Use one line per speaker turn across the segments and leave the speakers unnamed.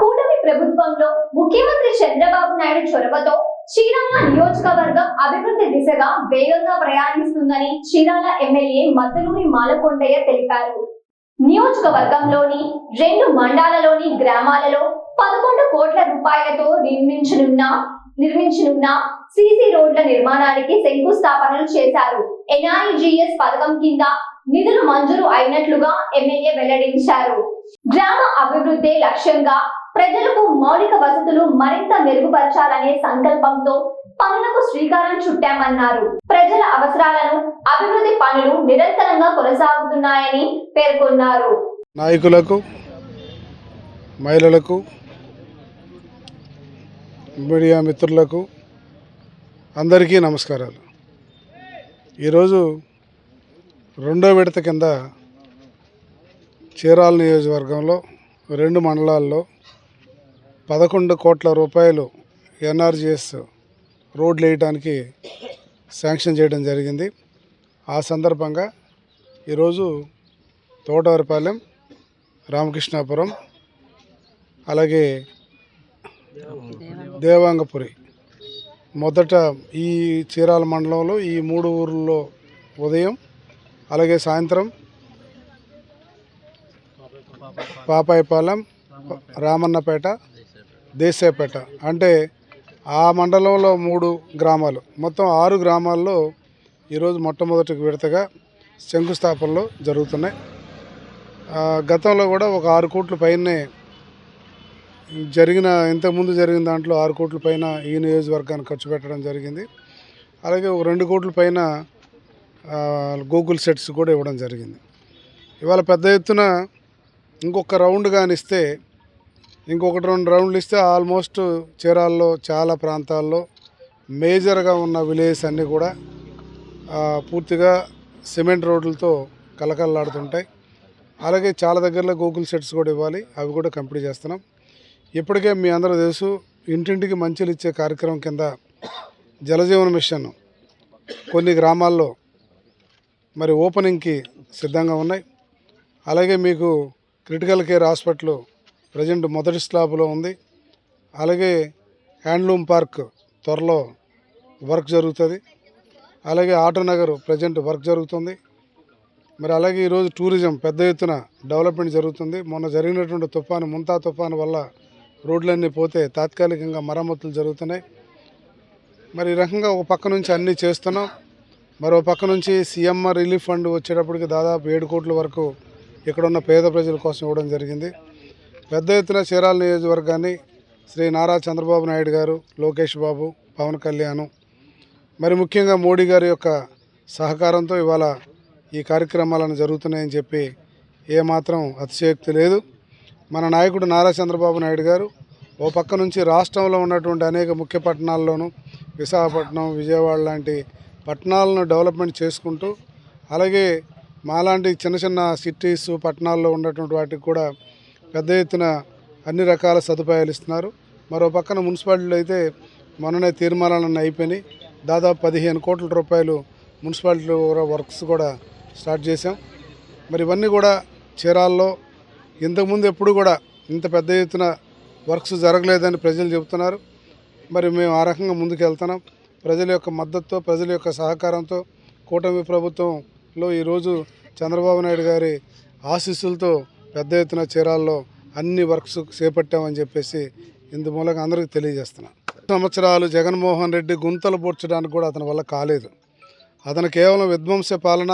కూటమి ప్రభుత్వంలో ముఖ్యమంత్రి చంద్రబాబు నాయుడు చొరవతో చీరాల నియోజకవర్గం అభివృద్ధి దిశగా వేగంగా ప్రయాణిస్తుందని చీరాల ఎమ్మెల్యే మద్దలూరి మాలకొండయ్య తెలిపారు. నియోజకవర్గంలోని రెండు మండలాలలోని గ్రామాలలో పదకొండు కోట్ల రూపాయలతో నిర్మించనున్న నిర్మించనున్న సీసీ రోడ్ల నిర్మాణానికి శంకుస్థాపనలు చేశారు. ఎన్ఐజిఎస్ పథకం కింద నిధులు మంజూరు అయినట్లుగా ఎమ్మెల్యే వెల్లడించారు. గ్రామ అభివృద్ధి లక్ష్యంగా ప్రజలకు మౌలిక వసతులు మరింత మెరుగుపరచాలనే సంకల్పంతో పనులకు శ్రీకారం చుట్టామన్నారు. ప్రజల అవసరాలను అభివృద్ధి పనులు నిరంతరంగా కొనసాగుతున్నాయని పేర్కొన్నారు.
నాయకులకు మహిళలకు మీడియా మిత్రులకు అందరికీ నమస్కారాలు. ఈరోజు రెండో విడత కింద చీరాల నియోజకవర్గంలో రెండు మండలాల్లో పదకొండు కోట్ల రూపాయలు ఎన్ఆర్జిఎస్ రోడ్లు వేయడానికి శాంక్షన్ చేయడం జరిగింది. ఆ సందర్భంగా ఈరోజు తోటవరిపాలెం రామకృష్ణాపురం అలాగే దేవాంగపురి. మొదట ఈ చీరాల మండలంలో ఈ మూడు ఊర్లలో ఉదయం అలాగే సాయంత్రం పాపాయపాలెం రామన్నపేట దేశాయపేట అంటే ఆ మండలంలో మూడు గ్రామాలు. మొత్తం ఆరు గ్రామాల్లో ఈరోజు మొట్టమొదటి విడతగా శంకుస్థాపనలు జరుగుతున్నాయి. గతంలో కూడా ఒక ఆరు కోట్ల పైనే జరిగిన ఇంతకుముందు జరిగిన దాంట్లో ఆరు కోట్ల పైన ఈ నియోజకవర్గానికి ఖర్చు పెట్టడం జరిగింది. అలాగే ఒక రెండు కోట్ల పైన గూగుల్ సెట్స్ కూడా ఇవ్వడం జరిగింది. ఇవాళ పెద్ద ఎత్తున ఇంకొక రౌండ్ కానిస్తే ఇంకొకటి రెండు రౌండ్లు ఇస్తే ఆల్మోస్ట్ చీరాల్లో చాలా ప్రాంతాల్లో మేజర్గా ఉన్న విలేజెస్ అన్నీ కూడా పూర్తిగా సిమెంట్ రోడ్లతో కలకలలాడుతుంటాయి అలాగే చాలా దగ్గరలో గూగుల్ సెట్స్ కూడా ఇవ్వాలి. అవి కూడా కంప్లీట్ చేస్తున్నాం. ఇప్పటికే మీ అందరూ తెలుసు ఇంటింటికి మంచిలు ఇచ్చే కార్యక్రమం కింద జలజీవన మిషన్ కొన్ని గ్రామాల్లో మరి ఓపెనింగ్కి సిద్ధంగా ఉన్నాయి. అలాగే మీకు క్రిటికల్ కేర్ హాస్పిటల్ ప్రజెంట్ మొదటి స్లాబ్లో ఉంది. అలాగే హ్యాండ్లూమ్ పార్క్ త్వరలో వర్క్ జరుగుతుంది. అలాగే ఆటోనగర్ ప్రజెంట్ వర్క్ జరుగుతుంది. మరి అలాగే ఈరోజు టూరిజం పెద్ద ఎత్తున డెవలప్మెంట్ జరుగుతుంది. మొన్న జరిగినటువంటి తుఫాను ముంతా తుఫాను వల్ల రోడ్లన్నీ పోతే తాత్కాలికంగా మరమ్మతులు జరుగుతున్నాయి. మరి ఈ రకంగా ఒక పక్క నుంచి అన్నీ చేస్తున్నాం. మరో పక్క నుంచి సీఎంఆర్ రిలీఫ్ ఫండ్ వచ్చేటప్పటికి దాదాపు ఏడు కోట్ల వరకు ఇక్కడున్న పేద ప్రజల కోసం ఇవ్వడం జరిగింది. పెద్ద ఎత్తున చీరాల నియోజకవర్గాన్ని శ్రీ నారా చంద్రబాబు నాయుడు గారు లోకేష్ బాబు పవన్ కళ్యాణ్ మరి ముఖ్యంగా మోడీ గారి యొక్క సహకారంతో ఇవాళ ఈ కార్యక్రమాలను జరుగుతున్నాయని చెప్పి ఏమాత్రం అతిశయోక్తి లేదు. మన నాయకుడు నారా చంద్రబాబు నాయుడు గారు ఓ పక్క నుంచి రాష్ట్రంలో ఉన్నటువంటి అనేక ముఖ్య పట్టణాల్లోనూ విశాఖపట్నం విజయవాడ లాంటి పట్టణాలను డెవలప్మెంట్ చేసుకుంటూ అలాగే మాలాంటి చిన్న చిన్న సిటీస్ పట్టణాల్లో ఉన్నటువంటి వాటికి కూడా పెద్ద ఎత్తున అన్ని రకాల సదుపాయాలు ఇస్తున్నారు. మరో పక్కన మున్సిపాలిటీలు అయితే మొన్ననే తీర్మానాలన్నీ అయిపోయినాయి. దాదాపు పదిహేను కోట్ల రూపాయలు మున్సిపాలిటీ వర్క్స్ కూడా స్టార్ట్ చేశాం. మరి ఇవన్నీ కూడా చీరాల్లో ఇంతకుముందు ఎప్పుడు కూడా ఇంత పెద్ద ఎత్తున వర్క్స్ జరగలేదని ప్రజలు చెబుతున్నారు. మరి మేము ఆ రకంగా ముందుకు వెళ్తున్నాం ప్రజల యొక్క మద్దతుతో ప్రజల యొక్క సహకారంతో కూటమి ప్రభుత్వంలో ఈరోజు చంద్రబాబు నాయుడు గారి ఆశీస్సులతో పెద్ద ఎత్తున చీరాల్లో అన్ని వర్క్స్ చేపట్టామని చెప్పేసి ఇందు మూలంగా అందరికీ తెలియజేస్తున్నాను. సంవత్సరాలు జగన్మోహన్ రెడ్డి గుంతలు పూడ్చడానికి కూడా అతని వల్ల కాలేదు. అతను కేవలం విధ్వంస పాలన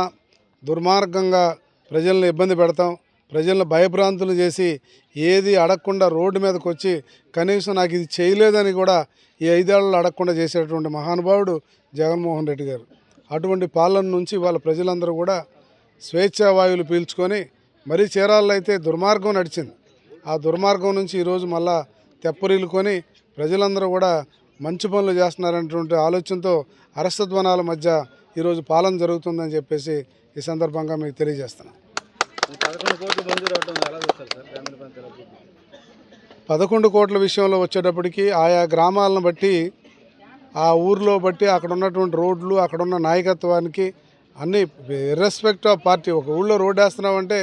దుర్మార్గంగా ప్రజలను ఇబ్బంది పెడతాం ప్రజలను భయభ్రాంతులు చేసి ఏది అడగకుండా రోడ్డు మీదకి వచ్చి కనీసం నాకు ఇది చేయలేదని కూడా ఈ ఐదేళ్ళలో అడగకుండా చేసేటువంటి మహానుభావుడు జగన్మోహన్ రెడ్డి గారు. అటువంటి పాలన నుంచి వాళ్ళ ప్రజలందరూ కూడా స్వేచ్ఛావాయువులు పీల్చుకొని మరీ చీరాల్లో అయితే దుర్మార్గం నడిచింది. ఆ దుర్మార్గం నుంచి ఈరోజు మళ్ళా తెప్పరిల్లుకొని ప్రజలందరూ కూడా మంచి పనులు చేస్తున్నారనేటువంటి ఆలోచనతో అరసధ్వనాల మధ్య ఈరోజు పాలన జరుగుతుందని చెప్పేసి ఈ సందర్భంగా మీకు తెలియజేస్తున్నాను
పదకొండు కోట్లు మంజూరు అవడం ఎలా చూస్తారు సార్? గ్రామీణ ప్రాంతాల
పదకొండు కోట్ల విషయంలో వచ్చేటప్పటికి ఆయా గ్రామాలను బట్టి ఆ ఊర్లో బట్టి అక్కడ ఉన్నటువంటి రోడ్లు అక్కడ ఉన్న నాయకత్వానికి అన్ని ఇర్రెస్పెక్ట్ ఆఫ్ పార్టీ ఒక ఊళ్ళో రోడ్డు వేస్తున్నామంటే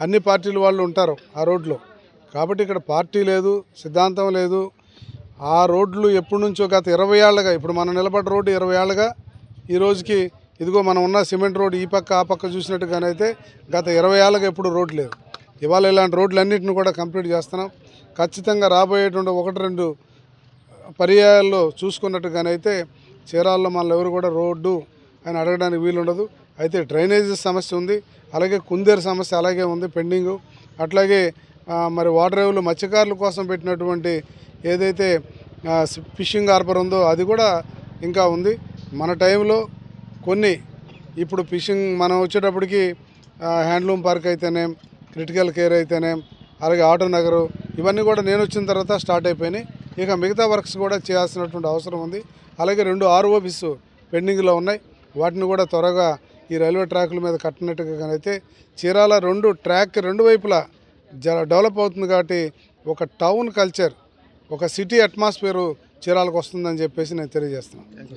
అన్ని పార్టీలు వాళ్ళు ఉంటారు ఆ రోడ్లో. కాబట్టి ఇక్కడ పార్టీ లేదు సిద్ధాంతం లేదు. ఆ రోడ్లు ఎప్పటి నుంచో గత ఇరవై ఏళ్ళగా ఇప్పుడు మనం నిలబడ్డ రోడ్డు ఇరవై ఏళ్ళగా ఈ రోజుకి ఇదిగో మనం ఉన్న సిమెంట్ రోడ్డు ఈ పక్క ఆ పక్క చూసినట్టుగానైతే గత ఇరవై ఏళ్ళగా ఎప్పుడు రోడ్డు లేదు. ఇవాళ ఇలాంటి రోడ్లన్నింటిని కూడా కంప్లీట్ చేస్తున్నాం. ఖచ్చితంగా రాబోయేటువంటి ఒకటి రెండు పర్యాయాల్లో చూసుకున్నట్టుగానైతే చీరాల్లో మనల్ని ఎవరు కూడా రోడ్డు అని అడగడానికి వీలుండదు. అయితే డ్రైనేజీ సమస్య ఉంది. అలాగే కుందేరు సమస్య అలాగే ఉంది పెండింగు. అట్లాగే మరి వాటర్ రేవులు మత్స్యకారుల కోసం పెట్టినటువంటి ఏదైతే ఫిషింగ్ హార్బర్ ఉందో అది కూడా ఇంకా ఉంది. మన టైంలో కొన్ని. ఇప్పుడు ఫిషింగ్ మనం వచ్చేటప్పటికి హ్యాండ్లూమ్ పార్క్ అయితేనేం క్రిటికల్ కేర్ అయితేనేం అలాగే ఆటో నగరు ఇవన్నీ కూడా నేను వచ్చిన తర్వాత స్టార్ట్ అయిపోయినాయి. ఇక మిగతా వర్క్స్ కూడా చేయాల్సినటువంటి అవసరం ఉంది. అలాగే రెండు ఆర్ఓబిస్ పెండింగ్లో ఉన్నాయి. వాటిని కూడా త్వరగా ఈ రైల్వే ట్రాకుల మీద కట్టినట్టుగా అయితే చీరాల రెండు ట్రాక్ రెండు వైపులా జ డెవలప్ అవుతుంది కాబట్టి ఒక టౌన్ కల్చర్ ఒక సిటీ అట్మాస్ఫియరు చీరాలకు వస్తుందని చెప్పేసి నేను తెలియజేస్తున్నాను.